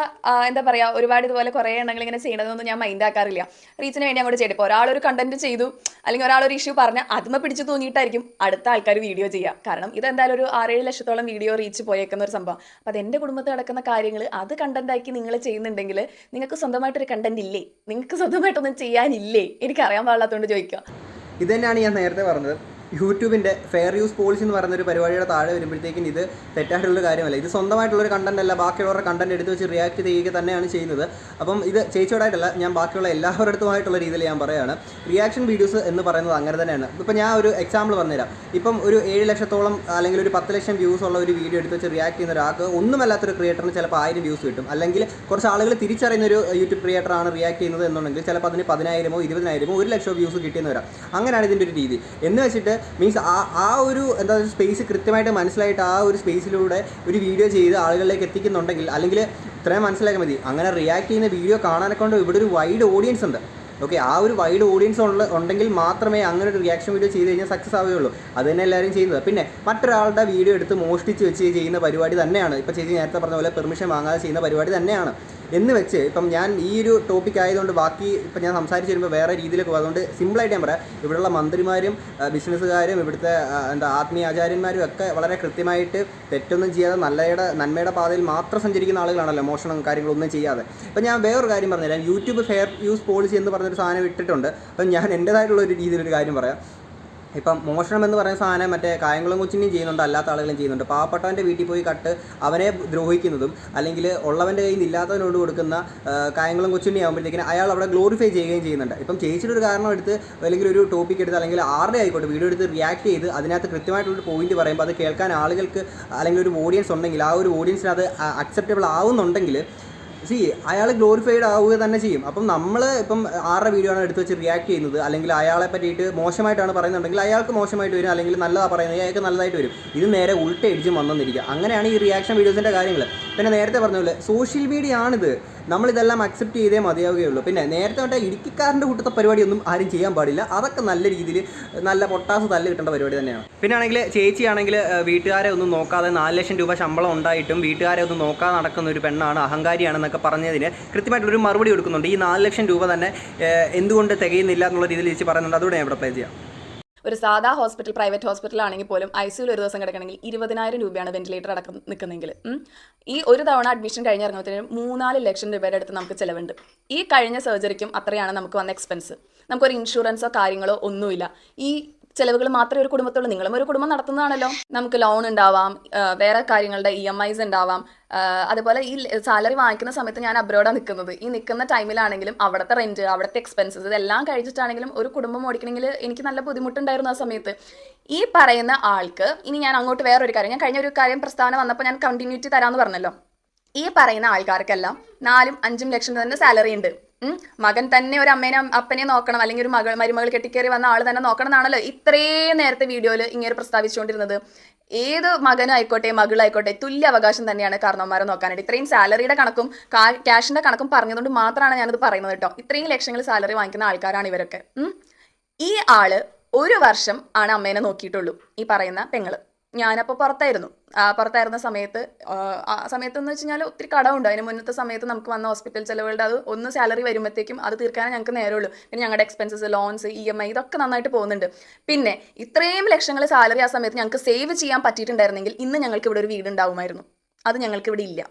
Speaker 2: എന്താ പറയുക ഒരുപാട് ഇതുപോലെ കുറേ എണ്ണങ്ങൾ ഇങ്ങനെ ചെയ്യണതൊന്നും ഞാൻ മൈൻഡ് ആക്കാറില്ല. റീച്ചിന് വേണ്ടി അങ്ങോട്ട് ചെയ്തിട്ട്. ഇപ്പോൾ ഒരാളൊരു കണ്ടന്റ് ചെയ്തു അല്ലെങ്കിൽ ഒരാളൊരു ഇഷ്യൂ പറഞ്ഞ അതിമ പിടിച്ച് തൂങ്ങിയിട്ടായിരിക്കും അടുത്ത ആൾക്കാർ വീഡിയോ ചെയ്യുക കാരണം ഇത് എന്തായാലും ഒരു ആറേഴ് ലക്ഷത്തോളം വീഡിയോ റീച്ച് പോയേക്കുന്ന ഒരു സംഭവം. അപ്പോൾ അത് എന്റെ കുടുംബത്തിൽ നടക്കുന്ന കാര്യങ്ങൾ അത് കണ്ടന്റാക്കി നിങ്ങൾ ചെയ്യുന്നുണ്ടെങ്കിൽ നിങ്ങൾക്ക് സ്വന്തമായിട്ടൊരു കണ്ടന്റ് ഇല്ലേ? നിങ്ങൾക്ക് സ്വന്തമായിട്ടൊന്നും ചെയ്യാനില്ലേ? എനിക്ക് അറിയാൻ പാടില്ലാത്തതുകൊണ്ട് ചോദിക്കുക
Speaker 1: ഇത് തന്നെയാണ് ഞാൻ നേരത്തെ പറഞ്ഞത്. യൂട്യൂബിന്റെ ഫെയർ യൂസ് പോളിസി എന്ന് പറയുന്ന ഒരു പരിപാടിയുടെ താഴെ വരുമ്പോഴത്തേക്കും ഇത് തെറ്റായിട്ടുള്ളൊരു കാര്യമല്ല. ഇത് സ്വന്തമായിട്ടുള്ളൊരു കണ്ടന്റ് അല്ല. ബാക്കിയുള്ളവരുടെ കണ്ടന്റ് എടുത്ത് വെച്ച് റിയാക്ട് ചെയ്യുക തന്നെയാണ് ചെയ്യുന്നത്. അപ്പം ഇത് ചേച്ചിയോടായിട്ടല്ല ഞാൻ ബാക്കിയുള്ള എല്ലാവരുടെ അടുത്തുമായിട്ടുള്ള രീതിയിൽ ഞാൻ പറയുകയാണ് റിയാക്ഷൻ വീഡിയോസ് എന്ന് പറയുന്നത് അങ്ങനെ തന്നെയാണ്. ഇപ്പം ഞാൻ ഒരു എക്സാമ്പിൾ പറഞ്ഞുതരാം. ഇപ്പം ഒരു ഏഴ് ലക്ഷത്തോളം അല്ലെങ്കിൽ ഒരു പത്ത് ലക്ഷം വ്യൂസ് ഉള്ള ഒരു വീഡിയോ എടുത്ത് വെച്ച് റിയാക്ട് ചെയ്യുന്ന ഒരാൾക്ക് ഒന്നുമല്ലാത്തൊരു ക്രിയേറ്ററിന് ചിലപ്പോൾ ആയിരം വ്യൂസ് കിട്ടും. അല്ലെങ്കിൽ കുറച്ച് ആളുകൾ തിരിച്ചറിയുന്ന ഒരു യൂട്യൂബ് ക്രിയേറ്ററാണ് റിയാക്ട് ചെയ്യുന്നത് എന്നുണ്ടെങ്കിൽ ചിലപ്പോൾ അതിന് പതിനായിരമോ ഇരുപതിനായിരമോ ഒരു ലക്ഷം വ്യൂസ് കിട്ടിയെന്ന് വരാം. അങ്ങനെയാണ് ഇതിന്റെ ഒരു രീതി. എന്ന് വെച്ചിട്ട് മീൻസ് ആ ആ ഒരു എന്താ പറയുക സ്പേസ് കൃത്യമായിട്ട് മനസ്സിലായിട്ട് ആ ഒരു സ്പേസിലൂടെ ഒരു വീഡിയോ ചെയ്ത് ആളുകളിലേക്ക് എത്തിക്കുന്നുണ്ടെങ്കിൽ അല്ലെങ്കിൽ ഇത്രയും മനസ്സിലാക്കാൻ മതി. അങ്ങനെ റിയാക്ട് ചെയ്യുന്ന വീഡിയോ കാണാനെ കൊണ്ട് ഇവിടെ ഒരു വൈഡ് ഓഡിയൻസ് ഉണ്ട്. ഓക്കെ ആ ഒരു വൈഡ് ഓഡിയൻസ് ഉള്ള ഉണ്ടെങ്കിൽ മാത്രമേ അങ്ങനെ ഒരു റിയാക്ഷൻ വീഡിയോ ചെയ്ത് കഴിഞ്ഞാൽ സക്സസ് ആവുകയുള്ളൂ. അത് തന്നെ എല്ലാവരും ചെയ്യുന്നത്. പിന്നെ മറ്റൊരാളുടെ വീഡിയോ എടുത്ത് മോഷ്ടിച്ച് വെച്ച് ചെയ്യുന്ന പരിപാടി തന്നെയാണ്. ഇപ്പോൾ ചേച്ചി നേരത്തെ പറഞ്ഞ പോലെ പെർമിഷൻ വാങ്ങാതെ ചെയ്യുന്ന പരിപാടി തന്നെയാണ്. എന്ന് വെച്ച് ഇപ്പം ഞാൻ ഈ ഒരു ടോപ്പിക് ആയതുകൊണ്ട് ബാക്കി ഇപ്പം ഞാൻ സംസാരിച്ച് വരുമ്പോൾ വേറെ രീതിയിലൊക്കെ അതുകൊണ്ട് സിമ്പിളായിട്ട് ഞാൻ പറയാം. ഇവിടെയുള്ള മന്ത്രിമാരും ബിസിനസ്സുകാരും ഇവിടുത്തെ എന്താ ആത്മീയ ആചാര്യന്മാരും ഒക്കെ വളരെ കൃത്യമായിട്ട് തെറ്റൊന്നും ചെയ്യാതെ നല്ലയുടെ നന്മയുടെ പാതയിൽ മാത്രം സഞ്ചരിക്കുന്ന ആളുകളാണല്ലോ മോഷണം കാര്യങ്ങളൊന്നും ചെയ്യാതെ. അപ്പം ഞാൻ വേറൊരു കാര്യം പറഞ്ഞുതരാം. യൂട്യൂബ് ഫെയർ യൂസ് പോളിസി എന്ന് പറഞ്ഞൊരു സാധനം ഇട്ടിട്ടുണ്ട്. അപ്പം ഞാൻ എന്റേതായിട്ടുള്ള ഒരു രീതിയിലൊരു കാര്യം പറയാം. ഇപ്പം മോഷണം എന്ന് പറയുന്ന സാധനം മറ്റേ കായംകുളം കൊച്ചിനെയും ചെയ്യുന്നുണ്ട് അല്ലാത്ത ആളുകളും ചെയ്യുന്നുണ്ട്. പാവപ്പെട്ടവന്റെ വീട്ടിൽ പോയി കട്ട് അവനെ ദ്രോഹിക്കുന്നതും അല്ലെങ്കിൽ ഉള്ളവന്റെ കയ്യിൽ നിന്ന് ഇല്ലാത്തവനോട് കൊടുക്കുന്ന കായംകുളം കൊച്ചിനെ ആകുമ്പോഴത്തേക്കിന് അയാൾ അവിടെ ഗ്ലോറിഫൈ ചെയ്യുകയും ചെയ്യുന്നുണ്ട്. ഇപ്പം ചേച്ചിയുടെ ഒരു കാരണം എടുത്ത് അല്ലെങ്കിൽ ഒരു ടോപ്പിക് എടുത്ത് അല്ലെങ്കിൽ ആരുടെ ആയിക്കോട്ടെ വീഡിയോ എടുത്ത് റിയാക്ട് ചെയ്ത് അതിനകത്ത് കൃത്യമായിട്ടുള്ളൊരു പോയിന്റ് പറയുമ്പോൾ അത് കേൾക്കാൻ ആളുകൾക്ക് അല്ലെങ്കിൽ ഒരു ഓഡിയൻസ് ഉണ്ടെങ്കിൽ ആ ഒരു ഓഡിയൻസിന് അത് അക്സെപ്റ്റബിൾ ആവുന്നുണ്ടെങ്കിൽ സി അയാൾ ഗ്ലോറിഫൈഡ് ആവുക തന്നെ ചെയ്യും. അപ്പം നമ്മൾ ഇപ്പം ആരുടെ വീഡിയോ ആണ് എടുത്ത് വെച്ച് റിയാക്ട് ചെയ്യുന്നത്? അല്ലെങ്കിൽ അയാളെ പറ്റിയിട്ട് മോശമായിട്ടാണ് പറയുന്നുണ്ടെങ്കിൽ അയാൾക്ക് മോശമായിട്ട് വരും. അല്ലെങ്കിൽ നല്ലതാണ് പറയുന്നത് അയാൾക്ക് നല്ലതായിട്ട് വരും. ഇത് നേരെ ഉൾട്ട എഡിച്ചും വന്നെന്നിരിക്കുക. അങ്ങനെയാണ് ഈ റിയാക്ഷൻ വീഡിയോസിന്റെ കാര്യങ്ങൾ പിന്നെ നേരത്തെ പറഞ്ഞ പോലെ സോഷ്യൽ മീഡിയ ആണിത്. നമ്മളിതെല്ലാം അക്സെപ്റ്റ് ചെയ്തേ മതിയാവുകയുള്ളൂ. പിന്നെ നേരത്തെ തൊട്ടേ ഇടുക്കിക്കാരന്റെ കൂട്ടത്തെ പരിപാടിയൊന്നും ആരും ചെയ്യാൻ പാടില്ല. അതൊക്കെ നല്ല രീതിയിൽ നല്ല പൊട്ടാസ് തല്ല് കിട്ടേണ്ട പരിപാടി തന്നെയാണ്. പിന്നെ ആണെങ്കിൽ ചേച്ചി ആണെങ്കിൽ വീട്ടുകാരെ ഒന്നും നോക്കാതെ നാല് ലക്ഷം രൂപ ശമ്പളം ഉണ്ടായിട്ടും വീട്ടുകാരെ ഒന്നും നോക്കാതെ നടക്കുന്ന ഒരു പെണ്ണാണ് അഹങ്കാരിയാണെന്നൊക്കെ പറഞ്ഞതിന് കൃത്യമായിട്ടൊരു മറുപടി കൊടുക്കുന്നുണ്ട്. ഈ നാല് ലക്ഷം രൂപ തന്നെ എന്തുകൊണ്ട് തികയുന്നില്ല എന്നുള്ള രീതിയിൽ ചേച്ചി പറയുന്നുണ്ട്. അതുകൂടെ ഞാൻ ഇവിടെ പ്ലേ ചെയ്യാം.
Speaker 2: ഒരു സാധാ ഹോസ്പിറ്റൽ പ്രൈവറ്റ് ഹോസ്പിറ്റൽ ആണെങ്കിൽ പോലും ഐ സിയിൽ ഒരു ദിവസം കിടക്കണമെങ്കിൽ ഇരുപതിനായിരം രൂപയാണ് വെന്റിലേറ്റർ അടക്കം നിൽക്കുന്നെങ്കിൽ ഈ ഒരു തവണ അഡ്മിഷൻ കഴിഞ്ഞിറങ്ങുമ്പോഴത്തേനും മൂന്നാൽ ലക്ഷം രൂപയുടെ അടുത്ത് നമുക്ക് ചിലവുണ്ട്. ഈ കഴിഞ്ഞ സർജറിക്കും അത്രയാണ് നമുക്ക് വന്ന എക്സ്പെൻസ് നമുക്കൊരു ഇൻഷുറൻസോ കാര്യങ്ങളോ ഒന്നുമില്ല. ഈ ചിലവുകൾ മാത്രമേ ഒരു കുടുംബത്തുള്ളൂ നിങ്ങളും ഒരു കുടുംബം നടത്തുന്നതാണല്ലോ. നമുക്ക് ലോൺ ഉണ്ടാവാം വേറെ കാര്യങ്ങളുടെ ഇ എം ഐസ് ഉണ്ടാവാം. അതുപോലെ ഈ സാലറി വാങ്ങിക്കുന്ന സമയത്ത് ഞാൻ അബ്രോഡാണ് നിൽക്കുന്നത്. ഈ നിൽക്കുന്ന ടൈമിലാണെങ്കിലും അവിടുത്തെ റെന്റ് അവിടുത്തെ എക്സ്പെൻസസ് ഇതെല്ലാം കഴിച്ചിട്ടാണെങ്കിലും ഒരു കുടുംബം ഓടിക്കണമെങ്കിൽ എനിക്ക് നല്ല ബുദ്ധിമുട്ടുണ്ടായിരുന്നു ആ സമയത്ത്. ഈ പറയുന്ന ആൾക്ക് ഇനി ഞാൻ അങ്ങോട്ട് വേറൊരു കാര്യം ഞാൻ കഴിഞ്ഞ ഒരു കാര്യം പ്രസ്താവന വന്നപ്പോൾ ഞാൻ കണ്ടിന്യൂറ്റി തരാമെന്ന് പറഞ്ഞല്ലോ. ഈ പറയുന്ന ആൾക്കാർക്കെല്ലാം നാലും അഞ്ചും ലക്ഷം തന്നെ സാലറി ഉണ്ട്. മകൻ തന്നെ ഒരു അമ്മേനെ അപ്പനെ നോക്കണം അല്ലെങ്കിൽ ഒരു മകൾ മരുമകൾ കെട്ടിക്കേറി വന്ന ആൾ തന്നെ നോക്കണം എന്നാണല്ലോ ഇത്രയും നേരത്തെ വീഡിയോയിൽ ഇങ്ങനെ പ്രസ്താവിച്ചുകൊണ്ടിരുന്നത്. ഏത് മകനായിക്കോട്ടെ മകളായിക്കോട്ടെ തുല്യ അവകാശം തന്നെയാണ് കാരണവന്മാരെ നോക്കാനായിട്ട്. ഇത്രയും സാലറിയുടെ കണക്കും ക്യാഷിന്റെ കണക്കും പറഞ്ഞതുകൊണ്ട് മാത്രമാണ് ഞാനത് പറയുന്നത് കേട്ടോ. ഇത്രയും ലക്ഷങ്ങൾ സാലറി വാങ്ങിക്കുന്ന ആൾക്കാരാണ് ഇവരൊക്കെ. ഈ ആൾ ഒരു വർഷം ആണ് അമ്മേനെ നോക്കിയിട്ടുള്ളൂ ഈ പറയുന്ന പെങ്ങൾ. ഞാനപ്പോൾ പുറത്തായിരുന്നു. ആ പുറത്തായിരുന്ന സമയത്ത് ആ, സമയത്ത് എന്ന് വെച്ച് കഴിഞ്ഞാൽ ഒത്തിരി കടമുണ്ട് അതിന് മുന്നത്തെ സമയത്ത് നമുക്ക് വന്ന ഹോസ്പിറ്റൽ ചിലവുകളുടെ അത് ഒന്ന് സാലറി വരുമ്പോഴത്തേക്കും അത് തീർക്കാനേ ഞങ്ങൾക്ക് നേരമുള്ളൂ പിന്നെ ഞങ്ങളുടെ expenses loans E M I ഇതൊക്കെ നന്നായിട്ട് പോകുന്നുണ്ട്. പിന്നെ ഇത്രയും ലക്ഷങ്ങൾ സാലറി ആ സമയത്ത് ഞങ്ങൾക്ക് സേവ് ചെയ്യാൻ പറ്റിയിട്ടുണ്ടായിരുന്നെങ്കിൽ ഇന്ന് ഞങ്ങൾക്ക് ഇവിടെ ഒരു വീട് ഉണ്ടാവുമായിരുന്നു അത് ഞങ്ങൾക്ക് ഇവിടെ ഇല്ല.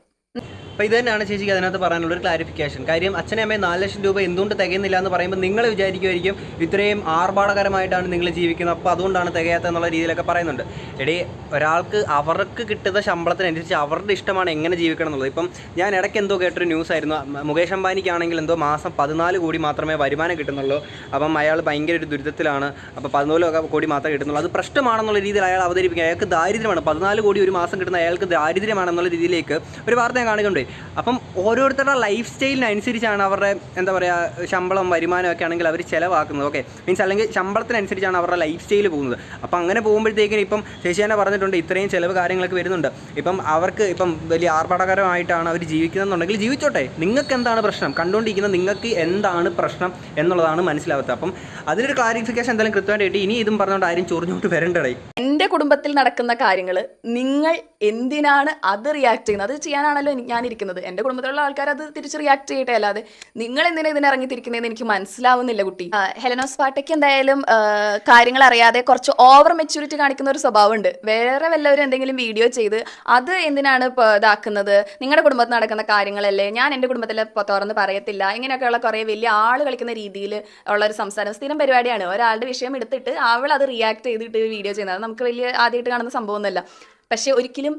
Speaker 1: അപ്പോൾ ഇത് തന്നെയാണ് ചേച്ചിക്ക് അതിനകത്ത് പറയാനുള്ള ഒരു ക്ലാരിഫിക്കേഷൻ കാര്യം അച്ഛനെ അമ്മയും നാല് ലക്ഷം രൂപ എന്തുകൊണ്ട് തികയുന്നില്ല എന്ന് പറയുമ്പോൾ നിങ്ങൾ വിചാരിക്കുമായിരിക്കും ഇത്രയും ആർഭാടകരമായിട്ടാണ് നിങ്ങൾ ജീവിക്കുന്നത്. അപ്പോൾ അതുകൊണ്ടാണ് തികയാത്ത എന്നുള്ള രീതിയിലൊക്കെ പറയുന്നുണ്ട്. എടി ഒരാൾക്ക് അവർക്ക് കിട്ടുന്ന ശമ്പളത്തിനനുസരിച്ച് അവരുടെ ഇഷ്ടമാണ് എങ്ങനെ ജീവിക്കണം എന്നുള്ളത്. ഇപ്പം ഞാൻ ഇടയ്ക്ക് എന്തോ കേട്ടൊരു ന്യൂസ് ആയിരുന്നു. മുകേഷ് അംബാനിക്കാണെങ്കിൽ എന്തോ മാസം പതിനാല് കോടി മാത്രമേ വരുമാനം കിട്ടുന്നുള്ളൂ. അപ്പം അയാൾ ഭയങ്കര ഒരു ദുരിതത്തിലാണ്. അപ്പോൾ പതിനാല് കോടി മാത്രമേ കിട്ടുന്നുള്ളൂ. അത് പ്രശ്നമാണെന്നുള്ള രീതിയിൽ അയാൾ അവതരിപ്പിക്കുക അയാൾക്ക് ദാരിദ്ര്യമാണ്. പതിനാല് കോടി ഒരു മാസം കിട്ടുന്ന അയാൾക്ക് ദാരിദ്ര്യമാണെന്നുള്ള രീതിയിലേക്ക് ഒരു വാർത്ത ഞാൻ കാണുന്നുണ്ട് അപ്പം ഓരോരുത്തരുടെ ലൈഫ് സ്റ്റൈലിനനുസരിച്ചാണ് അവരുടെ എന്താ പറയുക ശമ്പളം വരുമാനമൊക്കെ ആണെങ്കിൽ അവർ ചിലവാക്കുന്നത്. ഓക്കെ മീൻസ് അല്ലെങ്കിൽ ശമ്പളത്തിനനുസരിച്ചാണ് അവരുടെ ലൈഫ് സ്റ്റൈൽ പോകുന്നത്. അപ്പം അങ്ങനെ പോകുമ്പോഴത്തേക്കിനും ഇപ്പം ശശി തന്നെ പറഞ്ഞിട്ടുണ്ട് ഇത്രയും ചിലവ് കാര്യങ്ങളൊക്കെ വരുന്നുണ്ട്. ഇപ്പം അവർക്ക് ഇപ്പം വലിയ ആർഭാടകരമായിട്ടാണ് അവർ ജീവിക്കുന്നതെന്നുണ്ടെങ്കിൽ ജീവിച്ചോട്ടെ. നിങ്ങൾക്ക് എന്താണ് പ്രശ്നം? കണ്ടുകൊണ്ടിരിക്കുന്ന നിങ്ങൾക്ക് എന്താണ് പ്രശ്നം എന്നുള്ളതാണ് മനസ്സിലാവാത്തത്. അപ്പം അതിനൊരു ക്ലാരിഫിക്കേഷൻ എന്തായാലും കൃത്യമായിട്ട് കിട്ടി ഇനി ഇതും പറഞ്ഞുകൊണ്ട് ആരും ചൊറിഞ്ഞോട്ട് വരണ്ടടേ.
Speaker 2: എന്റെ കുടുംബത്തിൽ നടക്കുന്ന കാര്യങ്ങൾ നിങ്ങൾ എന്തിനാണ് അത് റിയാക്ട് ചെയ്യുന്നത്? അത് ചെയ്യാനാണല്ലോ ഞാൻ ഇരിക്കുന്നത് എന്റെ കുടുംബത്തിലുള്ള ആൾക്കാർ അത് തിരിച്ച് റിയാക്ട് ചെയ്യട്ടെ. അല്ലാതെ നിങ്ങൾ എന്തിനാ ഇതിന് ഇറങ്ങിത്തിരിക്കുന്നതെന്ന് എനിക്ക് മനസ്സിലാവുന്നില്ല കുട്ടി. ഹെലനോസ് പാട്ടയ്ക്ക് എന്തായാലും കാര്യങ്ങൾ അറിയാതെ കുറച്ച് ഓവർ മെച്യൂരിറ്റി കാണിക്കുന്ന ഒരു സ്വഭാവമുണ്ട്. വേറെ വല്ലവരും എന്തെങ്കിലും വീഡിയോ ചെയ്ത് അത് എന്തിനാണ് ഇതാക്കുന്നത്? നിങ്ങളുടെ കുടുംബത്തിൽ നടക്കുന്ന കാര്യങ്ങളല്ലേ? ഞാൻ എന്റെ കുടുംബത്തിലെ തുറന്ന് പറയത്തില്ല. ഇങ്ങനെയൊക്കെയുള്ള കുറേ വലിയ ആൾ കളിക്കുന്ന രീതിയിൽ ഉള്ള ഒരു സംസാരം സ്ഥിരം പരിപാടിയാണ്. ഒരാളുടെ വിഷയം എടുത്തിട്ട് അവൾ അത് റിയാക്ട് ചെയ്തിട്ട് വീഡിയോ ചെയ്യുന്നത്. നമുക്ക് വലിയ ആദ്യമായിട്ട് കാണുന്ന സംഭവമൊന്നുമല്ല. പക്ഷെ ഒരിക്കലും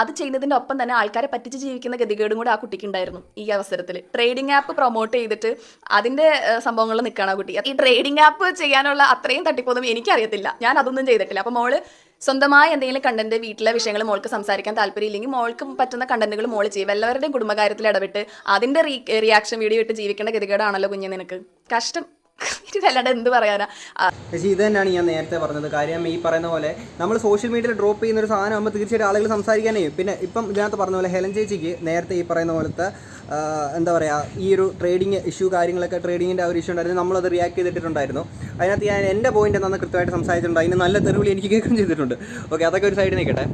Speaker 2: അത് ചെയ്യുന്നതിന്റെ ഒപ്പം തന്നെ ആൾക്കാരെ പറ്റിച്ച് ജീവിക്കുന്ന ഗതികേടും കൂടെ ആ കുട്ടിക്ക് ഉണ്ടായിരുന്നു ഈ അവസരത്തിൽ ട്രേഡിംഗ് ആപ്പ് പ്രൊമോട്ട് ചെയ്തിട്ട് അതിന്റെ സംഭവങ്ങൾ നിൽക്കണം ആ കുട്ടി. ഈ ട്രേഡിംഗ് ആപ്പ് ചെയ്യാനുള്ള അത്രയും തട്ടിപ്പൊന്നും എനിക്കറിയത്തില്ല. ഞാൻ അതൊന്നും ചെയ്തിട്ടില്ല. അപ്പോൾ മോൾ സ്വന്തമായ എന്തെങ്കിലും കണ്ടന്റ് വീട്ടിലെ വിഷയങ്ങൾ മോൾക്ക് സംസാരിക്കാൻ താല്പര്യമില്ലെങ്കിൽ മോൾക്ക് പറ്റുന്ന കണ്ടന്റുകൾ മോൾ ചെയ്യും. എല്ലാവരുടെയും കുടുംബകാര്യത്തിൽ ഇടപെട്ട് അതിന്റെ റീ റിയാക്ഷൻ വീഡിയോ ഇട്ട് ജീവിക്കേണ്ട ഗതികേടാണല്ലോ കുഞ്ഞു നിനക്ക്. കഷ്ടം. ഇതല്ലാണ്ട് എന്ത് പറയാനാ?
Speaker 1: ഇത് തന്നെയാണ് ഞാൻ നേരത്തെ പറഞ്ഞത്. കാര്യം ഈ പറയുന്ന പോലെ നമ്മൾ സോഷ്യൽ മീഡിയയിൽ ഡ്രോപ്പ് ചെയ്യുന്ന ഒരു സാധനം ആകുമ്പോൾ തീർച്ചയായിട്ടും ആളുകൾ സംസാരിക്കാനേ പിന്നെ ഇപ്പം ഇതിനകത്ത് പറഞ്ഞ പോലെ ഹെലൻ ചേച്ചിക്ക് നേരത്തെ ഈ പറയുന്ന പോലത്തെ എന്താ പറയുക ഈ ഒരു ട്രേഡിങ് ഇഷ്യൂ കാര്യങ്ങളൊക്കെ ട്രേഡിങ്ങിന്റെ ആ ഒരു ഇഷ്യൂ ഉണ്ടായിരുന്നു. നമ്മളത് റിയാക്ട് ചെയ്തിട്ടുണ്ടായിരുന്നു അതിനകത്ത് ഞാൻ എന്റെ പോയിന്റ് എന്താണെന്ന് കൃത്യമായിട്ട് സംസാരിച്ചിട്ടുണ്ട്. അതിന് നല്ല തെറിവിളി എനിക്ക് കേൾക്കുകയും ചെയ്തിട്ടുണ്ട്. ഓക്കെ അതൊക്കെ ഒരു സൈഡിൽ നിൽക്കട്ടെ.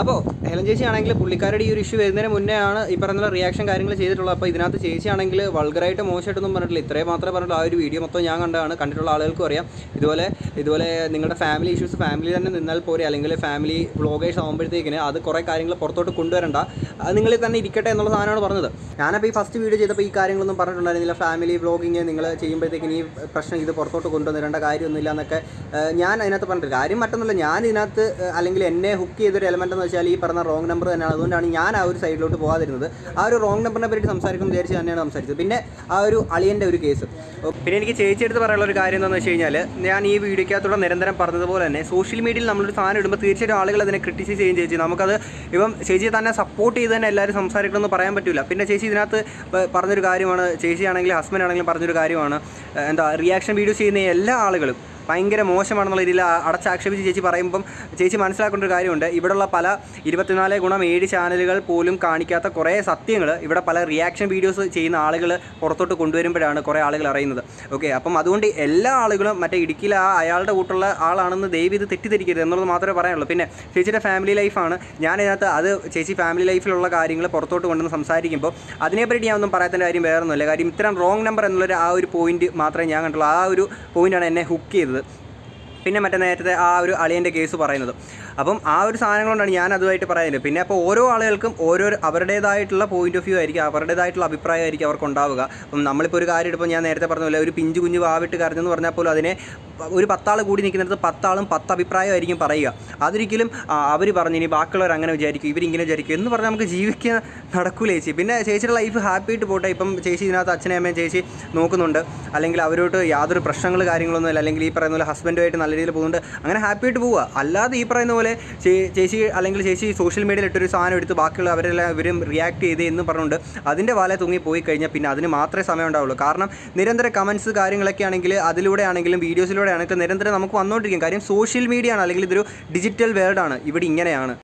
Speaker 1: അപ്പോൾ ഹെലൻ ചേച്ചി ആണെങ്കിൽ പുള്ളിക്കാരുടെ ഈ ഒരു ഇഷ്യൂ വരുന്നതിന് മുന്നേ ആണ് ഈ പറഞ്ഞ റിയാക്ഷൻ കാര്യങ്ങൾ ചെയ്തിട്ടുള്ളത്. അപ്പോൾ ഇതിനകത്ത് ചേച്ചി ആണെങ്കിൽ വൾഗറായിട്ട് മോശമായിട്ടൊന്നും പറഞ്ഞിട്ടില്ല. ഇത്രയും മാത്രമേ പറഞ്ഞിട്ടുള്ളൂ. ആ ഒരു വീഡിയോ മൊത്തം ഞാൻ കണ്ടാണ് കണ്ടിട്ടുള്ള ആളുകൾക്കും അറിയാം. ഇതുപോലെ ഇതുപോലെ നിങ്ങളുടെ ഫാമിലി ഇഷ്യൂസ് ഫാമിലി തന്നെ നിന്നാൽ പോരെ. അല്ലെങ്കിൽ ഫാമിലി വ്ളോഗേഴ്സ് ആകുമ്പോഴത്തേക്കിന് അത് കുറേ കാര്യങ്ങൾ പുറത്തോട്ട് കൊണ്ടുവരണ്ട. നിങ്ങളിൽ തന്നെ ഇരിക്കട്ടെ എന്നുള്ള സാധനമാണ് പറഞ്ഞത്. ഞാനപ്പോൾ ഈ ഫസ്റ്റ് വീഡിയോ ചെയ്തപ്പോൾ ഈ കാര്യങ്ങളൊന്നും പറഞ്ഞിട്ടുണ്ടായിരുന്നില്ല. ഫാമിലി വ്ളോഗിങ് നിങ്ങൾ ചെയ്യുമ്പോഴത്തേക്കിന് ഈ പ്രശ്നം ഇത് പുറത്തോട്ട് കൊണ്ടുവന്നിരേണ്ട കാര്യമൊന്നുമില്ല എന്നൊക്കെ ഞാൻ അതിനകത്ത് പറഞ്ഞിട്ടില്ല. കാര്യം മറ്റൊന്നുമില്ല ഞാൻ ഇതിനകത്ത് അല്ലെങ്കിൽ എന്നെ ഹുക്ക് ചെയ്തൊരു എലമെന്റ് എന്ന് വെച്ചാൽ ഈ പറഞ്ഞ റോങ് നമ്പർ തന്നെയാണ്. അതുകൊണ്ടാണ് ഞാൻ ആ ഒരു സൈഡിലോട്ട് പോകാതിരുന്നത്. ആ ഒരു റോങ് നമ്പറിനെ പറ്റി സംസാരിക്കുമ്പോൾ വിചാരിച്ച് തന്നെയാണ് സംസാരിച്ചത്. പിന്നെ ആ ഒരു അളിയന്റെ ഒരു കേസ് പിന്നെ എനിക്ക് ചേച്ചി എടുത്ത് പറയാനുള്ള ഒരു കാര്യം എന്താണെന്ന് വെച്ച് കഴിഞ്ഞാൽ ഞാൻ ഈ വീഡിയോക്കകത്തൂടെ നിരന്തരം പറഞ്ഞതുപോലെ തന്നെ സോഷ്യൽ മീഡിയയിൽ നമ്മളൊരു സാധനം ഇടുമ്പോൾ തീർച്ചയായിട്ടും ആളുകൾ അതിനെ ക്രിട്ടിസൈസ് ചെയ്യും ചേച്ചി. നമുക്കത് ഇപ്പം ചേച്ചി തന്നെ സപ്പോർട്ട് ചെയ്ത് തന്നെ എല്ലാവരും സംസാരിക്കണമെന്ന് പറയാൻ പറ്റില്ല പിന്നെ ചേച്ചി ഇതിനകത്ത് പറഞ്ഞൊരു കാര്യമാണ് ചേച്ചി ആണെങ്കിലും ഹസ്ബൻഡ് ആണെങ്കിലും പറഞ്ഞൊരു കാര്യമാണ്. എന്താ റിയാക്ഷൻ വീഡിയോസ് ചെയ്യുന്ന എല്ലാ ആളുകളും ഭയങ്കര മോശമാണെന്നുള്ള രീതിയിൽ അടച്ചാക്ഷേപിച്ച് ചേച്ചി പറയുമ്പം ചേച്ചി മനസ്സിലാക്കേണ്ട ഒരു കാര്യമുണ്ട്. ഇവിടെയുള്ള പല ഇരുപത്തിനാല് ഗുണം ഏഴ് ചാനലുകൾ പോലും കാണിക്കാത്ത കുറേ സത്യങ്ങൾ ഇവിടെ പല റിയാക്ഷൻ വീഡിയോസ് ചെയ്യുന്ന ആളുകൾ പുറത്തോട്ട് കൊണ്ടുവരുമ്പോഴാണ് കുറേ ആളുകൾ അറിയുന്നത്. ഓക്കെ അപ്പം അതുകൊണ്ട് എല്ലാ ആളുകളും മറ്റേ ഇടുക്കിയിൽ ആ അയാളുടെ കൂട്ടുള്ള ആളാണെന്ന് ദയവ് ഇത് തെറ്റിദ്ധരിക്കരുത് എന്നുള്ളത് മാത്രമേ പറയാനുള്ളൂ. പിന്നെ ചേച്ചിയുടെ ഫാമിലി ലൈഫാണ് ഞാനതിനകത്ത് അത് ചേച്ചി ഫാമിലി ലൈഫിലുള്ള കാര്യങ്ങൾ പുറത്തോട്ട് കൊണ്ടുവന്ന് സംസാരിക്കുമ്പോൾ അതിനെപ്പറ്റി ഞാൻ ഒന്നും പറയാത്തതിന്റെ കാര്യം വേറെ ഒന്നുമില്ല കാര്യം ഇത്തരം റോങ് നമ്പർ എന്നുള്ളൊരു ആ ഒരു പോയിന്റ് മാത്രമേ ഞാൻ കണ്ടുള്ളൂ. ആ ഒരു പോയിന്റാണ് എന്നെ ഹുക്ക് ചെയ്തത്. പിന്നെ മറ്റേ നേരത്തെ ആ ഒരു അളിയന്റെ കേസ് പറയുന്നത്. അപ്പം ആ ഒരു സാധനങ്ങൾ കൊണ്ടാണ് ഞാൻ അതുമായിട്ട് പറയുന്നത് പിന്നെ അപ്പോൾ ഓരോ ആളുകൾക്കും ഓരോ അവരുടേതായിട്ടുള്ള പോയിന്റ് ഓഫ് വ്യൂ ആയിരിക്കും അവരുടേതായിട്ടുള്ള അഭിപ്രായമായിരിക്കും അവർക്ക് ഉണ്ടാവുക. അപ്പം നമ്മളിപ്പോൾ ഒരു കാര്യം എടുപ്പോൾ ഞാൻ നേരത്തെ പറഞ്ഞ പോലെ ഒരു പിഞ്ചു കുഞ്ഞു വാവിട്ട് കരഞ്ഞെന്ന് പറഞ്ഞാൽ പോലും അതിനെ ഒരു പത്താൾ കൂടി നിൽക്കുന്നിടത്ത് പത്താളും പത്ത് അഭിപ്രായമായിരിക്കും പറയുക. അതൊരിക്കലും അവർ പറഞ്ഞു ഇനി ബാക്കിയുള്ളവർ അങ്ങനെ വിചാരിക്കും ഇവരിങ്ങനെ വിചാരിക്കും എന്ന് പറഞ്ഞാൽ നമുക്ക് ജീവിക്കാൻ നടക്കൂല ചേച്ചി. പിന്നെ ചേച്ചിയുടെ ലൈഫ് ഹാപ്പി ആയിട്ട് പോട്ടെ. ഇപ്പം ചേച്ചി ഇതിനകത്ത് അച്ഛനെ അമ്മയും ചേച്ചി നോക്കുന്നുണ്ട്. അല്ലെങ്കിൽ അവരോട്ട് യാതൊരു പ്രശ്നങ്ങൾ കാര്യങ്ങളൊന്നും ഇല്ല. അല്ലെങ്കിൽ ഈ പറയുന്ന പോലെ ഹസ്ബൻഡുമായിട്ട് നല്ല രീതിയിൽ പോകുന്നുണ്ട്. അങ്ങനെ ഹാപ്പി ആയിട്ട് പോവുക. അല്ലാതെ ഈ പറയുന്ന പോലെ ചേച്ചി അല്ലെങ്കിൽ ചേച്ചി സോഷ്യൽ മീഡിയയിൽ ഇട്ടൊരു സാധനം എടുത്ത് ബാക്കിയുള്ള അവരെല്ലാം ഇവരും റിയാക്ട് ചെയ്ത് എന്ന് പറഞ്ഞുകൊണ്ട് അതിന്റെ വാല തൂങ്ങി പോയി കഴിഞ്ഞാൽ പിന്നെ അതിന് മാത്രമേ സമയം ഉണ്ടാവുള്ളൂ. കാരണം നിരന്തര കമൻസ് കാര്യങ്ങളൊക്കെ ആണെങ്കിൽ അതിലൂടെ ആണെങ്കിലും വീഡിയോസിലൂടെ ആണെങ്കിലും നിരന്തരം നമുക്ക് വന്നുകൊണ്ടിരിക്കും. കാര്യം സോഷ്യൽ മീഡിയ ആണ് അല്ലെങ്കിൽ ഇതൊരു ഡിജിറ്റൽ വേൾഡാണ് ഇവിടെ ഇങ്ങനെയാണ്.